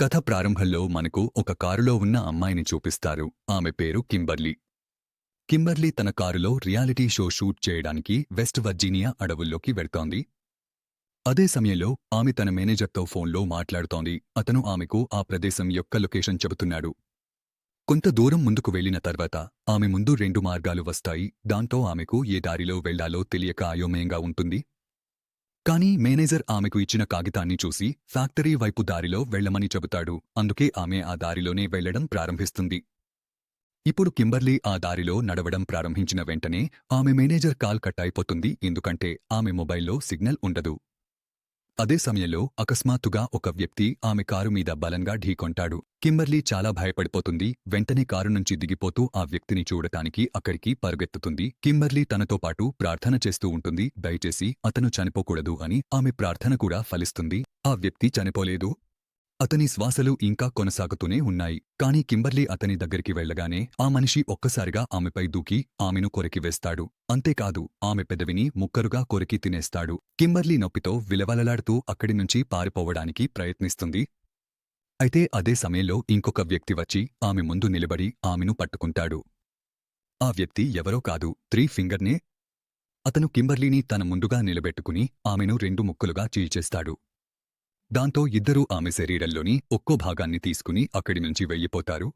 కథ ప్రారంభంలో మనకు ఒక కారులో ఉన్న అమ్మాయిని చూపిస్తారు. ఆమె పేరు కింబర్లీ. కింబర్లీ తన కారులో రియాలిటీ షో షూట్ చేయడానికి వెస్ట్ వర్జీనియా అడవుల్లోకి వెళ్తోంది. అదే సమయంలో ఆమె తన మేనేజర్తో ఫోన్లో మాట్లాడుతోంది. అతను ఆమెకు ఆ ప్రదేశం యొక్క లొకేషన్ చెబుతున్నాడు. కొంత దూరం ముందుకు వెళ్ళిన తర్వాత ఆమె ముందు రెండు మార్గాలు వస్తాయి. దాంతో ఆమెకు ఏ దారిలో వెళ్ళాలో తెలియక అయోమయంగా ఉంటుంది. కానీ మేనేజర్ ఆమెకు ఇచ్చిన కాగితాన్ని చూసి ఫ్యాక్టరీ వైపు దారిలో వెళ్ళమని చెబుతాడు. అందుకే ఆమె ఆ దారిలోనే వెళ్ళడం ప్రారంభిస్తుంది. ఇప్పుడు కింబర్లీ ఆ దారిలో నడవడం ప్రారంభించిన వెంటనే ఆమె మేనేజర్ కాల్ కట్ అయిపోతుంది. ఎందుకంటే ఆమె మొబైల్లో సిగ్నల్ ఉండదు. అదే సమయంలో అకస్మాత్తుగా ఒక వ్యక్తి ఆమె కారు మీద బలంగా ఢీకొంటాడు కింబర్లీ చాలా భయపడిపోతుంది. వెంటనే కారు నుంచి దిగిపోతూ ఆ వ్యక్తిని చూడటానికి అక్కడికి పరుగెత్తుతుంది. కింబర్లీ తనతో పాటు ప్రార్థన చేస్తూ ఉంటుంది. దయచేసి అతను చనిపోకూడదు అని ఆమె ప్రార్థన కూడా ఫలిస్తుంది. ఆ వ్యక్తి చనిపోలేదు. అతని శ్వాసలు ఇంకా కొనసాగుతూనే ఉన్నాయి. కానీ కింబర్లీ అతని దగ్గరికి వెళ్ళగానే ఆ మనిషి ఒక్కసారిగా ఆమెపై దూకి ఆమెను కొరికి వేస్తాడు. అంతేకాదు ఆమె పెదవిని ముక్కరుగా కొరికి తినేస్తాడు. కింబర్లీ నొప్పితో విలవలలాడుతూ అక్కడి నుంచి పారిపోవడానికి ప్రయత్నిస్తుంది. అయితే అదే సమయంలో ఇంకొక వ్యక్తి వచ్చి ఆమె ముందు నిలబడి ఆమెను పట్టుకుంటాడు. ఆ వ్యక్తి ఎవరో కాదు త్రీ ఫింగర్నే. అతను కింబర్లీని తన ముందుగా నిలబెట్టుకుని ఆమెను రెండు ముక్కలుగా చీల్చేస్తాడు. దాంతో ఇద్దరూ ఆమె శరీరంలోని ఒక్కో భాగాన్ని తీసుకుని అక్కడి నుంచి వెళ్ళిపోతారు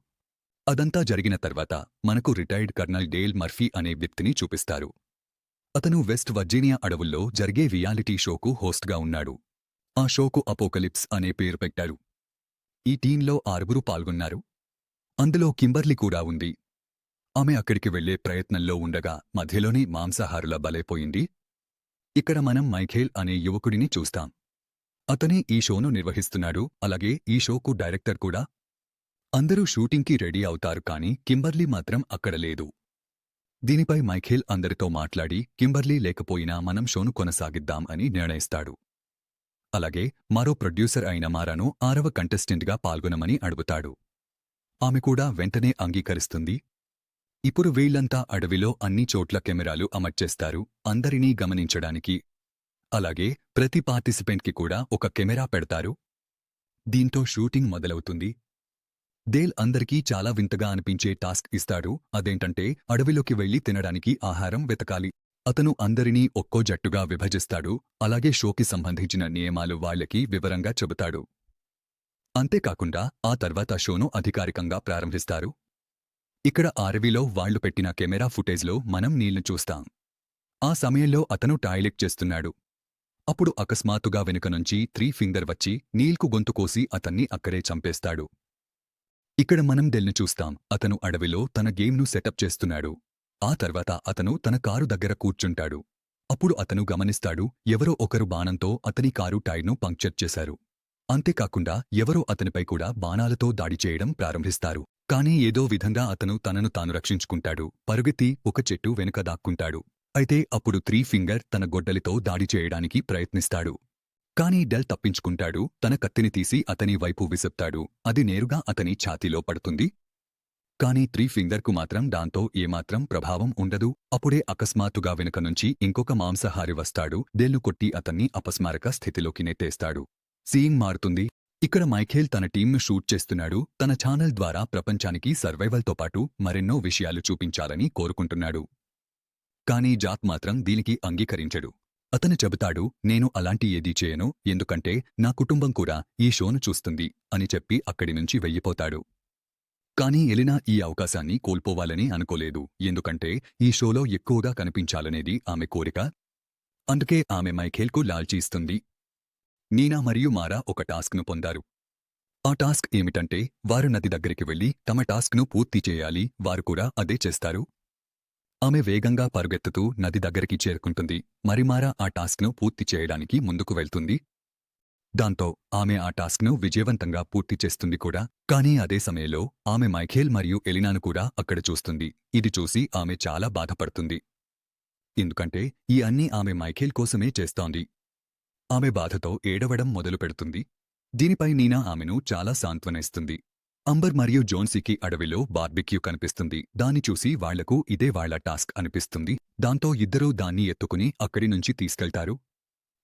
అదంతా జరిగిన తర్వాత మనకు రిటైర్డ్ కర్నల్ డేల్ మర్ఫీ అనే వ్యక్తిని చూపిస్తారు. అతను వెస్ట్ వర్జీనియా అడవుల్లో జరిగే రియాలిటీ షోకు హోస్ట్గా ఉన్నాడు. ఆ షోకు అపోకలిప్స్ అనే పేరు పెట్టారు. ఈ టీంలో ఆరుగురు పాల్గొన్నారు. అందులో కింబర్లీ కూడా ఉంది. ఆమె అక్కడికి వెళ్ళే ప్రయత్నంలో ఉండగా మధ్యలోనే మాంసాహారుల బలైపోయింది ఇక్కడ మనం మైఖేల్ అనే యువకుడిని చూస్తాం. అతనే ఈ షోను నిర్వహిస్తున్నాడు. అలాగే ఈ షోకు డైరెక్టర్ కూడా. అందరూ షూటింగ్కి రెడీ అవుతారు కానీ కింబర్లీ మాత్రం అక్కడ లేదు. దీనిపై మైఖేల్ అందరితో మాట్లాడి కింబర్లీ లేకపోయినా మనం షోను కొనసాగిద్దాం అని నిర్ణయిస్తాడు. అలాగే మరో ప్రొడ్యూసర్ అయిన మారాను ఆరవ కంటెస్టెంట్గా పాల్గొనమని అడుగుతాడు. ఆమె కూడా వెంటనే అంగీకరిస్తుంది. ఇప్పుడు వీళ్ళంతా అడవిలో అన్ని చోట్ల కెమెరాలు అమర్చేస్తారు. అందరినీ గమనించడానికి అలాగే ప్రతి పార్టిసిపెంట్కి కూడా ఒక కెమెరా పెడతారు. దీంతో షూటింగ్ మొదలవుతుంది. దేల్ అందరికీ చాలా వింతగా అనిపించే టాస్క్ ఇస్తాడు. అదేంటంటే అడవిలోకి వెళ్ళి తినడానికి ఆహారం వెతకాలి. అతను అందరినీ ఒక్కో జట్టుగా విభజిస్తాడు. అలాగే షోకి సంబంధించిన నియమాలు వాళ్ళకి వివరంగా చెబుతాడు. అంతేకాకుండా ఆ తర్వాత షోను అధికారికంగా ప్రారంభిస్తారు. ఇక్కడ అరవిలో వాళ్ళు పెట్టిన కెమెరా ఫుటేజ్లో మనం నీళ్ళు చూస్తాం. ఆ సమయంలో అతను టాయిలెట్ చేస్తున్నాడు. అప్పుడు అకస్మాత్తుగా వెనుక నుంచి త్రీ ఫింగర్ వచ్చి నీల్కు గొంతు కోసి అతన్ని అక్కడే చంపేస్తాడు. ఇక్కడ మనం డెల్ను చూస్తాం. అతను అడవిలో తన గేమ్ను సెటప్ చేస్తున్నాడు. ఆ తర్వాత అతను తన కారు దగ్గర కూర్చుంటాడు. అప్పుడు అతను గమనిస్తాడు ఎవరో ఒకరు బాణంతో అతని కారు టైర్ను పంక్చర్ చేశారు. అంతేకాకుండా ఎవరో అతనిపై కూడా బాణాలతో దాడి చేయడం ప్రారంభిస్తారు. కానీ ఏదో విధంగా అతను తనను తాను రక్షించుకుంటాడు. పరుగెత్తి ఒక చెట్టు వెనుక దాక్కుంటాడు. అయితే అప్పుడు త్రీ ఫింగర్ తన గొడ్డలితో దాడి చేయడానికి ప్రయత్నిస్తాడు. కానీ డెల్ తప్పించుకుంటాడు తన కత్తిని తీసి అతని వైపు విసుప్తాడు అది నేరుగా అతని ఛాతీలో పడుతుంది. కానీ త్రీ ఫింగర్కు మాత్రం దాంతో ఏమాత్రం ప్రభావం ఉండదు. అప్పుడే అకస్మాత్తుగా వెనుక నుంచి ఇంకొక మాంసాహారి వస్తాడు. డెల్ను కొట్టి అతన్ని అపస్మారక స్థితిలోకి నెట్టేస్తాడు. సీయింగ్ మారుతుంది. ఇక్కడ మైఖేల్ తన టీంను షూట్ చేస్తున్నాడు. తన ఛానల్ ద్వారా ప్రపంచానికి సర్వైవల్తో పాటు మరెన్నో విషయాలు చూపించాలని కోరుకుంటున్నాడు. కానీ జాత్ మాత్రం దీనికి అంగీకరించడు. అతను చెబుతాడు నేను అలాంటి ఏదీ చేయను ఎందుకంటే నా కుటుంబం కూడా ఈ షోను చూస్తుంది అని చెప్పి అక్కడి నుంచి వెయ్యిపోతాడు కానీ ఎలినా ఈ అవకాశాన్ని కోల్పోవాలని అనుకోలేదు. ఎందుకంటే ఈ షోలో ఎక్కువగా కనిపించాలనేది ఆమె కోరిక. అందుకే ఆమె మైఖేల్కు లాల్చీ ఇస్తుంది. నీనా మరియు మారా ఒక టాస్క్ను పొందారు. ఆ టాస్క్ ఏమిటంటే వారు నది దగ్గరికి వెళ్ళి తమ టాస్క్ను పూర్తి చేయాలి వారు కూడా అదే చేస్తారు. ఆమె వేగంగా పరుగెత్తుతూ నది దగ్గరికి చేరుకుంటుంది. మరిమారా ఆ టాస్క్ను పూర్తి చేయడానికి ముందుకు వెళ్తుంది. దాంతో ఆమె ఆ టాస్క్ను విజయవంతంగా పూర్తి చేస్తుంది కూడా. కానీ అదే సమయంలో ఆమె మైఖేల్ మరియు ఎలినాను కూడా అక్కడ చూస్తుంది. ఇది చూసి ఆమె చాలా బాధపడుతుంది. ఎందుకంటే ఈ అన్నీ ఆమె మైఖేల్ కోసమే చేస్తోంది. ఆమె బాధతో ఏడవడం మొదలు పెడుతుంది దీనిపై నీనా ఆమెను చాలా సాంత్వనిస్తుంది. అంబర్ మరియు జోన్సీకి అడవిలో బార్బిక్యూ కనిపిస్తుంది. దాన్ని చూసి వాళ్ళకు ఇదే వాళ్ళ టాస్క్ అనిపిస్తుంది. దాంతో ఇద్దరూ దాన్ని ఎత్తుకుని అక్కడి నుంచి తీసుకెళ్తారు.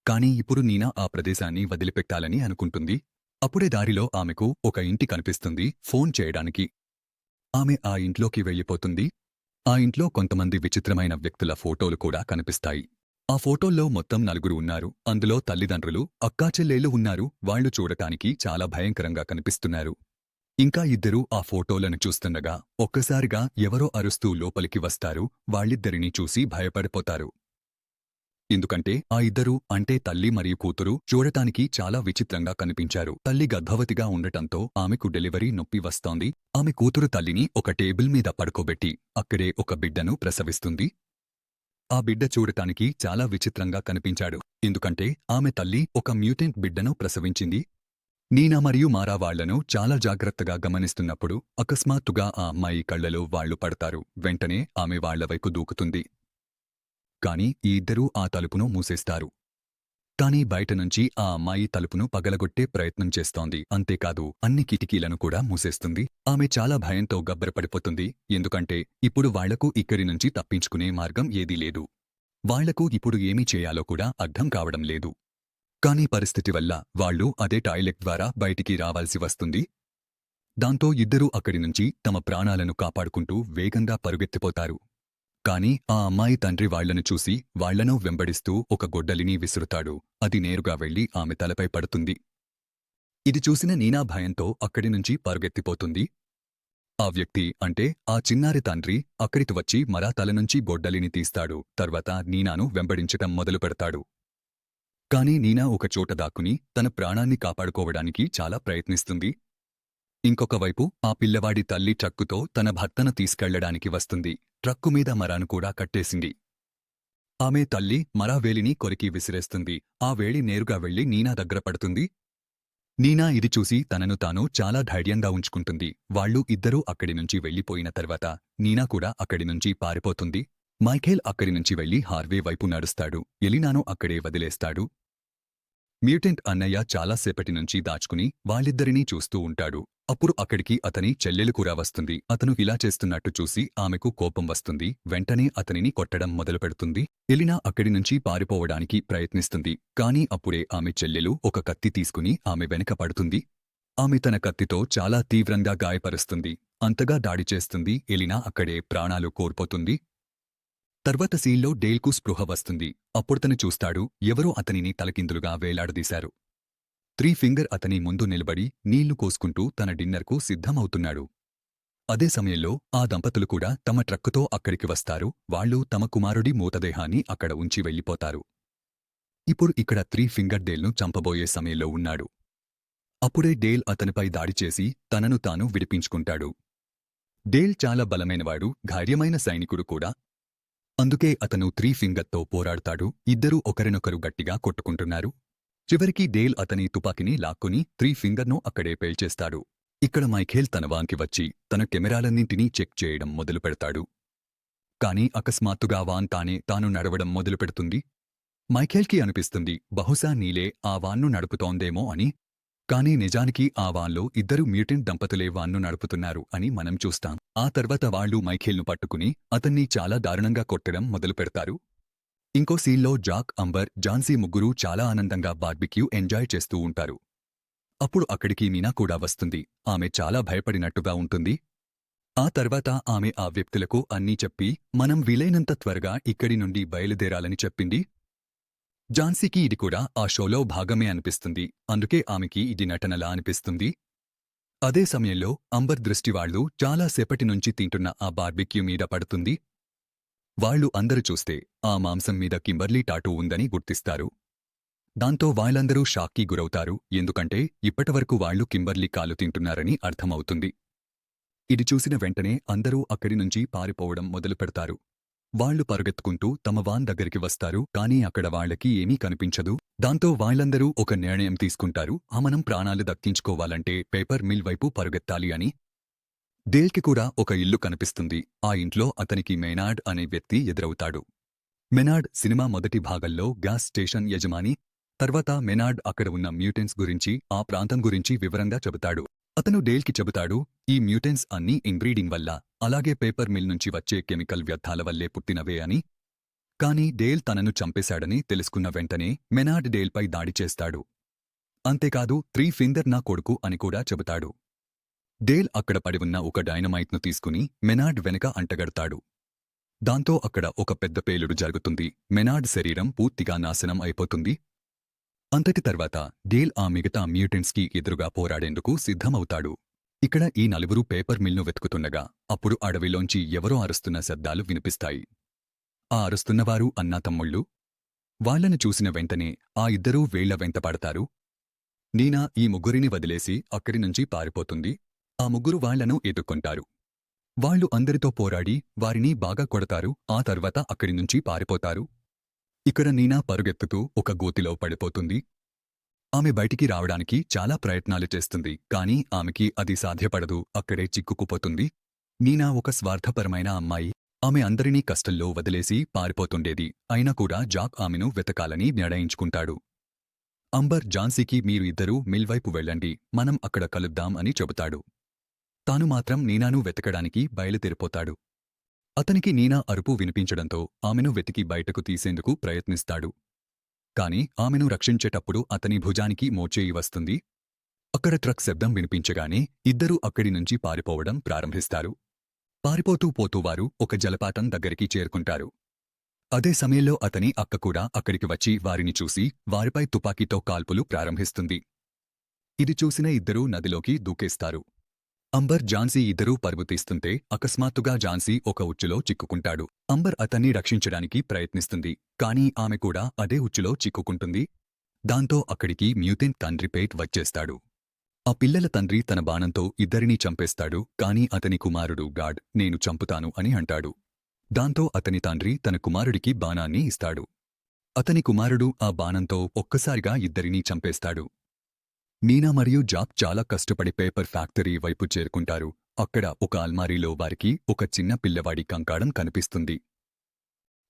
కానీ ఇప్పుడు నీనా ఆ ప్రదేశాన్ని వదిలిపెట్టాలని అనుకుంటుంది. అప్పుడే దారిలో ఆమెకు ఒక ఇంటి కనిపిస్తుంది. ఫోన్ చేయడానికి. ఆమె ఆ ఇంట్లోకి వెళ్ళిపోతుంది. ఆ ఇంట్లో కొంతమంది విచిత్రమైన వ్యక్తుల ఫోటోలు కూడా కనిపిస్తాయి. ఆ ఫోటోల్లో మొత్తం నలుగురు ఉన్నారు. అందులో తల్లిదండ్రులు అక్కాచెల్లేళ్ళు ఉన్నారు. వాళ్ళు చూడటానికి చాలా భయంకరంగా కనిపిస్తున్నారు. ఇంకా ఇద్దరూ ఆ ఫోటోలను చూస్తుండగా ఒక్కసారిగా ఎవరో అరుస్తూ లోపలికి వస్తారు వాళ్ళిద్దరినీ చూసి భయపడిపోతారు. ఎందుకంటే ఆ ఇద్దరూ అంటే తల్లి మరియు కూతురు చూడటానికి చాలా విచిత్రంగా కనిపించారు. తల్లి గర్భవతిగా ఉండటంతో ఆమెకు డెలివరీ నొప్పి వస్తోంది. ఆమె కూతురు తల్లిని ఒక టేబుల్ మీద పడుకోబెట్టి అక్కడే ఒక బిడ్డను ప్రసవిస్తుంది. ఆ బిడ్డ చూడటానికి చాలా విచిత్రంగా కనిపించాడు. ఎందుకంటే ఆమె తల్లి ఒక మ్యూటెంట్ బిడ్డను ప్రసవించింది. నీనా మరియు మారా వాళ్ళను చాలా జాగ్రత్తగా గమనిస్తున్నప్పుడు అకస్మాత్తుగా ఆ అమ్మాయి కళ్ళలో వాళ్ళు పడతారు. వెంటనే ఆమె వాళ్ళ వైపు దూకుతుంది. కాని ఈ ఇద్దరూ ఆ తలుపును మూసేస్తారు. కానీ బయట నుంచి ఆ అమ్మాయి తలుపును పగలగొట్టే ప్రయత్నం చేస్తోంది. అంతేకాదు అన్ని కిటికీలను కూడా మూసేస్తుంది. ఆమె చాలా భయంతో గబ్బరపడిపోతుంది. ఎందుకంటే ఇప్పుడు వాళ్ళకు ఇక్కడి నుంచి తప్పించుకునే మార్గం ఏదీ లేదు. వాళ్ళకు ఇప్పుడు ఏమీ చేయాలో కూడా అర్థం కావడం లేదు. కానీ పరిస్థితి వల్ల వాళ్ళు అదే టాయిలెట్ ద్వారా బయటికి రావాల్సి వస్తుంది. దాంతో ఇద్దరూ అక్కడి నుంచి తమ ప్రాణాలను కాపాడుకుంటూ వేగంగా పరుగెత్తిపోతారు. కాని ఆ అమ్మాయి తండ్రి వాళ్ళను చూసి వాళ్ళను వెంబడిస్తూ ఒక గొడ్డలిని విసురుతాడు. అది నేరుగా వెళ్ళి ఆమె తలపై పడుతుంది. ఇది చూసిన నీనా భయంతో అక్కడి నుంచి పరుగెత్తిపోతుంది. ఆ వ్యక్తి అంటే ఆ చిన్నారి తండ్రి అక్కడికి వచ్చి మరా తల నుంచి గొడ్డలిని తీస్తాడు. తర్వాత నీనాను వెంబడించటం మొదలుపెడతాడు. కాని నీనా ఒక చోట దాక్కుని తన ప్రాణాన్ని కాపాడుకోవడానికి చాలా ప్రయత్నిస్తుంది. ఇంకొక వైపు ఆ పిల్లవాడి తల్లి ట్రక్కుతో తన భర్తను తీసుకెళ్ళడానికి వస్తుంది. ట్రక్కు మీద మరాను కూడా కట్టేసింది. ఆమె తల్లి మరా వేలిని కొరికి విసిరేస్తుంది. ఆ వేలి నేరుగా వెళ్ళి నీనా దగ్గర పడుతుంది. నీనా ఇది చూసి తనను తాను చాలా ధైర్యంగా ఉంచుకుంటుంది. వాళ్ళు ఇద్దరూ అక్కడి నుంచి వెళ్ళిపోయిన తర్వాత నీనా కూడా అక్కడి నుంచి పారిపోతుంది. మైఖేల్ అక్కడి నుంచి వెళ్ళి హార్వే వైపు నడుస్తాడు. ఎలినాను అక్కడే వదిలేస్తాడు. మ్యూటెంట్ అన్నయ్య చాలాసేపటి నుంచి దాచుకుని వాళ్ళిద్దరినీ చూస్తూ ఉంటాడు. అప్పుడు అక్కడికి అతని చెల్లెలు కూడా వస్తుంది. అతను ఇలా చేస్తున్నట్టు చూసి ఆమెకు కోపం వస్తుంది. వెంటనే అతనిని కొట్టడం మొదలుపెడుతుంది. ఎలినా అక్కడి నుంచి పారిపోవడానికి ప్రయత్నిస్తుంది. కానీ అప్పుడే ఆమె చెల్లెలు ఒక కత్తి తీసుకుని ఆమె వెనక పడుతుంది. ఆమె తన కత్తితో చాలా తీవ్రంగా గాయపరుస్తుంది. అంతగా దాడి చేస్తుంది. ఎలినా అక్కడే ప్రాణాలు కోల్పోతుంది. తర్వాత సీన్లో డేల్కు స్పృహ వస్తుంది. అప్పుడతను చూస్తాడు ఎవరో అతనిని తలకిందులుగా వేలాడదీశారు. త్రీ ఫింగర్ అతని ముందు నిలబడి నీళ్ళు కోసుకుంటూ తన డిన్నర్కు సిద్ధమవుతున్నాడు. అదే సమయంలో ఆ దంపతులు కూడా తమ ట్రక్కుతో అక్కడికి వస్తారు. వాళ్ళు తమ కుమారుడి మూతదేహాన్ని అక్కడ ఉంచి వెళ్ళిపోతారు. ఇప్పుడు ఇక్కడ త్రీ ఫింగర్ డేల్ను చంపబోయే సమయంలో ఉన్నాడు. అప్పుడే డేల్ అతనిపై దాడి చేసి తనను తాను విడిపించుకుంటాడు. డేల్ చాలా బలమైనవాడు ధైర్యమైన సైనికుడు కూడా అందుకే అతను త్రీ ఫింగర్తో పోరాడతాడు. ఇద్దరూ ఒకరినొకరు గట్టిగా కొట్టుకుంటున్నారు. చివరికి డేల్ అతని తుపాకిని లాక్కుని త్రీ ఫింగర్ను అక్కడే పేల్చేస్తాడు. ఇక్కడ మైఖేల్ తన వాన్కి వచ్చి తన కెమెరాలన్నింటినీ చెక్ చేయడం మొదలుపెడతాడు కాని అకస్మాత్తుగా వాన్ తానే తాను నడవడం మొదలుపెడుతుంది మైఖేల్కి అనిపిస్తుంది బహుశా నీలే ఆ వాన్ను నడుపుతోందేమో అని కానీ నిజానికి ఆ వాన్లో ఇద్దరు మ్యూటెంట్ దంపతులే వాన్ను నడుపుతున్నారు అని మనం చూస్తాం. ఆ తర్వాత వాళ్ళు మైఖేల్ను పట్టుకుని అతన్ని చాలా దారుణంగా కొట్టడం మొదలుపెడతారు ఇంకో సీన్లో జాక్ అంబర్ జాన్సీ ముగ్గురు చాలా ఆనందంగా బార్బిక్యూ ఎంజాయ్ చేస్తూ ఉంటారు. అప్పుడు అక్కడికి మీనా కూడా వస్తుంది. ఆమె చాలా భయపడినట్టుగా ఉంటుంది. ఆ తర్వాత ఆమె ఆ వ్యక్తులకు అన్నీ చెప్పి మనం వీలైనంత త్వరగా ఇక్కడి నుండి బయలుదేరాలని చెప్పింది ఝాన్సీకి ఇది కూడా ఆ షోలో భాగమే అనిపిస్తుంది. అందుకే ఆమెకి ఇది నటనలా అనిపిస్తుంది. అదే సమయంలో అంబర్ దృష్టివాళ్ళు చాలా సేపటి నుంచి తింటున్న ఆ బార్బిక్యూ మీద పడుతుంది. వాళ్ళు అందరూ చూస్తే ఆ మాంసం మీద కింబర్లీ టాటూ ఉందని గుర్తిస్తారు. దాంతో వాళ్ళందరూ షాక్కి గురవుతారు. ఎందుకంటే ఇప్పటివరకు వాళ్ళు కింబర్లీ కాలు తింటున్నారని అర్థమవుతుంది. ఇది చూసిన వెంటనే అందరూ అక్కడి నుంచి పారిపోవడం మొదలుపెడతారు. వాళ్ళు పరుగెత్తుకుంటూ తమ వాన్ దగ్గరికి వస్తారు కానీ అక్కడ వాళ్ళకి ఏమీ కనిపించదు. దాంతో వాళ్ళందరూ ఒక నిర్ణయం తీసుకుంటారు. ఆ మనం ప్రాణాలు దక్కించుకోవాలంటే పేపర్ మిల్ వైపు పరుగెత్తాలి అని. డేల్కి కూడా ఒక ఇల్లు కనిపిస్తుంది. ఆ ఇంట్లో అతనికి మెనాడ్ అనే వ్యక్తి ఎదురవుతాడు. మెనాడ్ సినిమా మొదటి భాగంలో గ్యాస్ స్టేషన్ యజమాని తర్వాత మెనాడ్ అక్కడ ఉన్న మ్యూటెన్స్ గురించి ఆ ప్రాంతం గురించి వివరంగా చెబుతాడు. అతను డేల్కి చెబుతాడు ఈ మ్యూటెన్స్ అన్నీ ఇన్బ్రీడింగ్ వల్ల అలాగే పేపర్ మిల్ నుంచి వచ్చే కెమికల్ వ్యర్థాల వల్లే పుట్టినవే అని. కాని డేల్ తనను చంపేశాడని తెలుసుకున్న వెంటనే మెనాడ్ డేల్పై దాడి చేస్తాడు. అంతేకాదు త్రీ ఫింగర్ నా కొడుకు అని కూడా చెబుతాడు. డేల్ అక్కడ పడి ఉన్న ఒక డైనమైట్ను తీసుకుని మెనాడ్ వెనక అంటగడతాడు. దాంతో అక్కడ ఒక పెద్ద పేలుడు జరుగుతుంది. మెనాడ్ శరీరం పూర్తిగా నాశనం అయిపోతుంది. అంతటి తర్వాత డేల్ ఆ మిగతా మ్యూటెంట్స్కి ఎదురుగా పోరాడేందుకు సిద్ధమవుతాడు. ఇక్కడ ఈ నలుగురు పేపర్ మిల్ను వెతుకుతుండగా అప్పుడు అడవిలోంచి ఎవరో అరుస్తున్న శబ్దాలు వినిపిస్తాయి. ఆ అరుస్తున్నవారు అన్నా తమ్ముళ్ళు? వాళ్ళను చూసిన వెంటనే ఆ ఇద్దరూ వేళ్ళ వెంట పడతారు. నీనా ఈ ముగ్గురిని వదిలేసి అక్కడి నుంచి పారిపోతుంది. ఆ ముగ్గురు వాళ్ళను ఎదుర్కొంటారు. వాళ్ళు అందరితో పోరాడి వారిని బాగా కొడతారు. ఆ తర్వాత అక్కడి నుంచి పారిపోతారు. ఇక్కడ నీనా పరుగెత్తుతూ ఒక గోతిలో పడిపోతుంది. ఆమె బయటికి రావడానికి చాలా ప్రయత్నాలు చేస్తుంది కానీ ఆమెకి అది సాధ్యపడదు అక్కడే చిక్కుకుపోతుంది. నీనా ఒక స్వార్థపరమైన అమ్మాయి. ఆమె అందరినీ కష్టంలో వదిలేసి పారిపోతుండేది. అయినా కూడా జాక్ ఆమెను వెతకాలని నిర్ణయించుకుంటాడు. అంబర్ ఝాన్సీకి మీరు ఇద్దరూ మిల్వైపు వెళ్ళండి మనం అక్కడ కలుద్దాం అని చెబుతాడు. తాను మాత్రం నీనాను వెతకడానికి బయలుదేరిపోతాడు. అతనికి నీనా అరుపు వినిపించడంతో ఆమెను వెతికి బయటకు తీసేందుకు ప్రయత్నిస్తాడు. కాని ఆమెను రక్షించేటప్పుడు అతని భుజానికి మోచేయి వస్తుంది. అక్కడ ట్రక్ శబ్దం వినిపించగానే ఇద్దరూ అక్కడి నుంచి పారిపోవడం ప్రారంభిస్తారు. పారిపోతూ పోతూ వారు ఒక జలపాతం దగ్గరికి చేరుకుంటారు. అదే సమయంలో అతని అక్క కూడా అక్కడికి వచ్చి వారిని చూసి వారిపై తుపాకీతో కాల్పులు ప్రారంభిస్తుంది. ఇది చూసిన ఇద్దరూ నదిలోకి దూకేస్తారు. అంబర్ ఝాన్సీ ఇద్దరూ పరుగుతీస్తుంటే అకస్మాత్తుగా ఝాన్సీ ఒక ఉచ్చులో చిక్కుకుంటాడు. అంబర్ అతన్ని రక్షించడానికి ప్రయత్నిస్తుంది కానీ ఆమె కూడా అదే ఉచ్చులో చిక్కుకుంటుంది. దాంతో అక్కడికి మ్యూతిన్ తండ్రి పేట్ వచ్చేస్తాడు. ఆ పిల్లల తండ్రి తన బాణంతో ఇద్దరినీ చంపేస్తాడు కాని అతని కుమారుడు గాడ్ నేను చంపుతాను అని అంటాడు. దాంతో అతని తండ్రి తన కుమారుడికి బాణాన్ని ఇస్తాడు. అతని కుమారుడు ఆ బాణంతో ఒక్కసారిగా ఇద్దరినీ చంపేస్తాడు. నీనా మరియు జాక్ చాలా కష్టపడి పేపర్ ఫ్యాక్టరీ వైపు చేరుకుంటారు. అక్కడ ఒక అల్మారీలో వారికి ఒక చిన్న పిల్లవాడి కంకాళం కనిపిస్తుంది.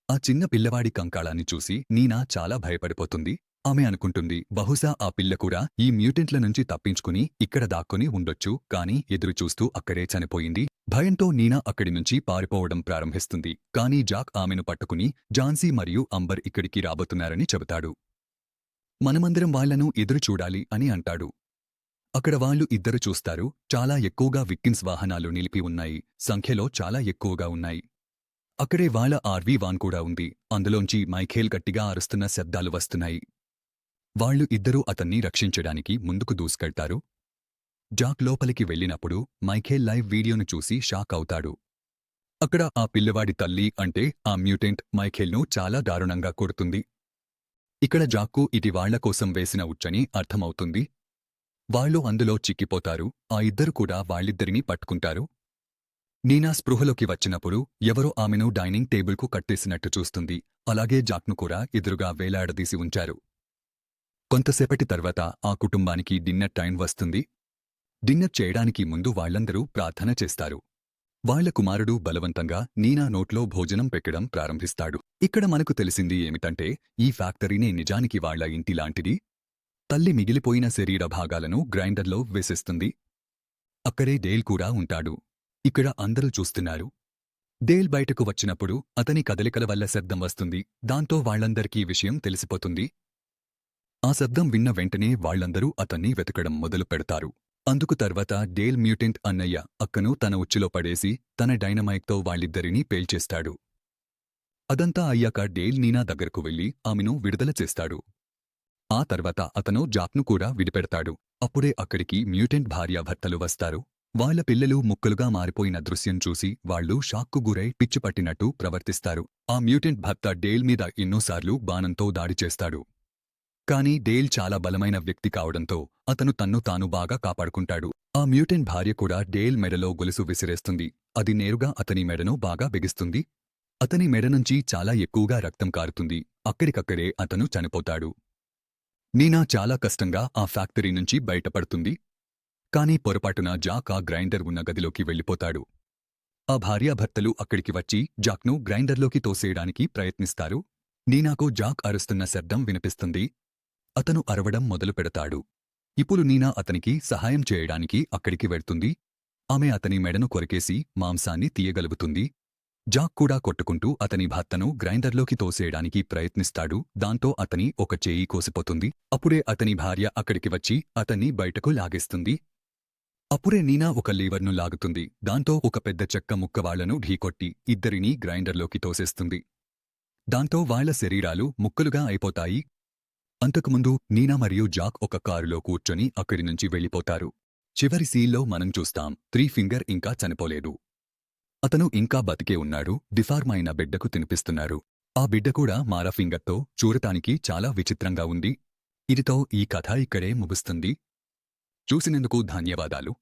ఆ చిన్న పిల్లవాడి కంకాళాన్ని చూసి నీనా చాలా భయపడిపోతుంది. ఆమె అనుకుంటుంది బహుశా ఆ పిల్ల కూడా ఈ మ్యూటెంట్ల నుంచి తప్పించుకుని ఇక్కడ దాక్కుని ఉండొచ్చు కాని ఎదురుచూస్తూ అక్కడే చనిపోయింది. భయంతో నీనా అక్కడి నుంచి పారిపోవడం ప్రారంభిస్తుంది. కానీ జాక్ ఆమెను పట్టుకుని ఝాన్సీ మరియు అంబర్ ఇక్కడికి రాబోతున్నారని చెబుతాడు. మనమందరం వాళ్ళను ఎదురు చూడాలి అని అంటాడు. అక్కడ వాళ్ళు ఇద్దరు చూస్తారు. చాలా ఎక్కువగా విక్కిన్స్ వాహనాలు నిలిపి ఉన్నాయి. సంఖ్యలో చాలా ఎక్కువగా ఉన్నాయి. అక్కడే వాళ్ళ ఆర్వీ వాన్ కూడా ఉంది. అందులోంచి మైఖేల్ గట్టిగా అరుస్తున్న శబ్దాలు వస్తున్నాయి. వాళ్ళు ఇద్దరూ అతన్ని రక్షించడానికి ముందుకు దూసుకెళ్తారు. జాక్ లోపలికి వెళ్ళినప్పుడు మైఖేల్ లైవ్ వీడియోను చూసి షాక్ అవుతాడు. అక్కడ ఆ పిల్లవాడి తల్లి అంటే ఆ మ్యూటెంట్ మైఖేల్ను చాలా దారుణంగా కొడుతుంది. ఇక్కడ జాక్కు ఇది వాళ్ళ కోసం వేసిన ఉచ్చని అర్థమవుతుంది. వాళ్ళు అందులో చిక్కిపోతారు ఆ ఇద్దరు కూడా వాళ్ళిద్దరినీ పట్టుకుంటారు. నీనా స్పృహలోకి వచ్చినప్పుడు ఎవరో ఆమెను డైనింగ్ టేబుల్కు కట్టేసినట్టు చూస్తుంది అలాగే జాక్ను కూడా ఎదురుగా వేలాడదీసి ఉంచారు. కొంతసేపటి తర్వాత ఆ కుటుంబానికి డిన్నర్ టైం వస్తుంది. డిన్నర్ చేయడానికి ముందు వాళ్ళందరూ ప్రార్థన చేస్తారు. వాళ్ళ కుమారుడు బలవంతంగా నీనా నోట్లో భోజనం పెట్టడం ప్రారంభిస్తాడు. ఇక్కడ మనకు తెలిసింది ఏమిటంటే ఈ ఫ్యాక్టరీనే నిజానికి వాళ్ళ ఇంటి లాంటిది తల్లి మిగిలిపోయిన శరీర భాగాలను గ్రైండర్లో వేసేస్తుంది. అక్కడే డేల్ కూడా ఉంటాడు. ఇక్కడ అందరూ చూస్తున్నారు. డేల్ బయటకు వచ్చినప్పుడు అతని కదలికల వల్ల శబ్దం వస్తుంది. దాంతో వాళ్ళందరికీ విషయం తెలిసిపోతుంది. ఆ శబ్దం విన్న వెంటనే వాళ్ళందరూ అతన్ని వెతకడం మొదలు పెడతారు అందుకు తర్వాత డేల్ మ్యూటెంట్ అన్నయ్య అక్కను తన ఉచ్చులో పడేసి తన డైనమైక్తో వాళ్ళిద్దరినీ పేల్చేస్తాడు. అదంతా అయ్యాక డేల్ నీనా దగ్గరకు వెళ్ళి ఆమెను విడుదల చేస్తాడు. ఆ తర్వాత అతను జాక్ను కూడా విడిపెడతాడు. అప్పుడే అక్కడికి మ్యూటెంట్ భార్యాభర్తలు వస్తారు. వాళ్ళ పిల్లలు ముక్కలుగా మారిపోయిన దృశ్యం చూసి వాళ్ళు షాక్కు గురై పిచ్చిపట్టినట్టు ప్రవర్తిస్తారు. ఆ మ్యూటెంట్ భర్త డేల్ మీద ఎన్నోసార్లు బాణంతో దాడి చేస్తాడు. కానీ డేల్ చాలా బలమైన వ్యక్తి కావడంతో అతను తన్ను తాను బాగా కాపాడుకుంటాడు. ఆ మ్యూటెన్ భార్య కూడా డేల్ మెడలో గొలుసు విసిరేస్తుంది. అది నేరుగా అతని మెడను బాగా బిగిస్తుంది. అతని మెడ నుంచి చాలా ఎక్కువగా రక్తం కారుతుంది. అక్కడికక్కడే అతను చనిపోతాడు. నీనా చాలా కష్టంగా ఆ ఫ్యాక్టరీ నుంచి బయటపడుతుంది. కానీ పొరపాటున జాక్ ఆ గ్రైండర్ ఉన్న గదిలోకి వెళ్ళిపోతాడు. ఆ భార్యాభర్తలు అక్కడికి వచ్చి జాక్ను గ్రైండర్లోకి తోసేయడానికి ప్రయత్నిస్తారు. నీనాకు జాక్ అరుస్తున్న శబ్దం వినిపిస్తుంది. అతను అరవడం మొదలు పెడతాడు ఇప్పుడు నీనా అతనికి సహాయం చేయడానికి అక్కడికి వెళ్తుంది. ఆమె అతని మెడను కొరికేసి మాంసాన్ని తీయగలుగుతుంది. జాక్ కూడా కొట్టుకుంటూ అతని భర్తను గ్రైండర్లోకి తోసేయడానికి ప్రయత్నిస్తాడు. దాంతో అతని ఒక చేయి కోసిపోతుంది. అప్పుడే అతని భార్య అక్కడికి వచ్చి అతన్ని బయటకు లాగేస్తుంది. అప్పుడే నీనా ఒక లీవర్ను లాగుతుంది. దాంతో ఒక పెద్ద చెక్క ముక్కవాళ్ళను ఢీకొట్టి ఇద్దరినీ గ్రైండర్లోకి తోసేస్తుంది. దాంతో వాళ్ళ శరీరాలు ముక్కలుగా అయిపోతాయి. అంతకుముందు నీనా మరియు జాక్ ఒక కారులో కూర్చొని అక్కడి నుంచి వెళ్ళిపోతారు. చివరి సీల్లో మనం చూస్తాం త్రీ ఫింగర్ ఇంకా చనిపోలేదు. అతను ఇంకా బతికే ఉన్నాడు డిఫార్మ్ అయిన బిడ్డకు తినిపిస్తున్నారు. ఆ బిడ్డ కూడా మార ఫింగర్తో చూడటానికి చాలా విచిత్రంగా ఉంది. ఇదితో ఈ కథ ఇక్కడే ముగుస్తుంది. చూసినందుకు ధన్యవాదాలు.